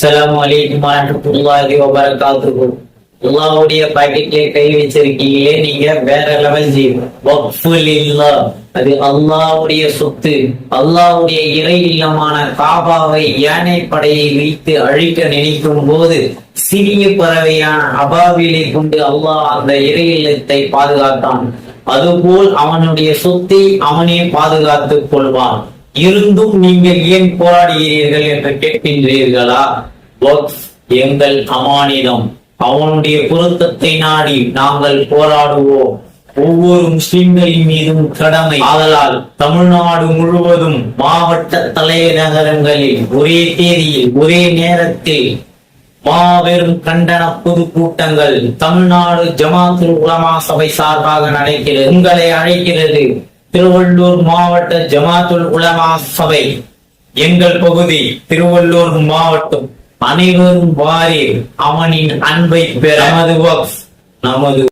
அஸ்லாம் அலைக்கும் வரமத்துல்லாஹி வபரகாத்துஹு. அல்லாஹ்வுடைய பாக்கெட்ல கை வச்சிருக்கீங்களே நீங்க வேற லெவல் ஜீவ் அது அல்லாஹ்வுடைய சொத்து. அல்லாஹ்வுடைய இறை இல்லமான காபாவை யானை படையை வைத்து அழிக்க நினைக்கும் போது சிறிய பறவையான அபாவிலை கொண்டு அல்லாஹ் அந்த இறை இல்லத்தை பாதுகாத்தான். அதுபோல் அவனுடைய சொத்தை அவனே பாதுகாத்துக் கொள்வான். இருந்தும் நீங்கள் ஏன் போராடுகிறீர்கள் என்று கேட்கின்றீர்களா? எங்கள் அமானிதம் அவனுடைய பொருத்தத்தை நாடி நாங்கள் போராடுவோம். ஒவ்வொரு முஸ்லிம்களின் மீதும் கடமை. ஆதலால் தமிழ்நாடு முழுவதும் மாவட்ட தலைநகரங்களில் ஒரே தேதியில் ஒரே நேரத்தில் மாபெரும் கண்டன பொதுக்கூட்டங்கள் தமிழ்நாடு ஜமாத்துல் உலமா சபை சார்பாக நடக்கிறது உங்களை அழைக்கிறது திருவள்ளூர் மாவட்ட ஜமாத்துல் உலமா சபை எங்கள் பகுதி திருவள்ளூர் மாவட்டம் அனைவரும் வாரீர். அவனின் அன்பை பெற நமது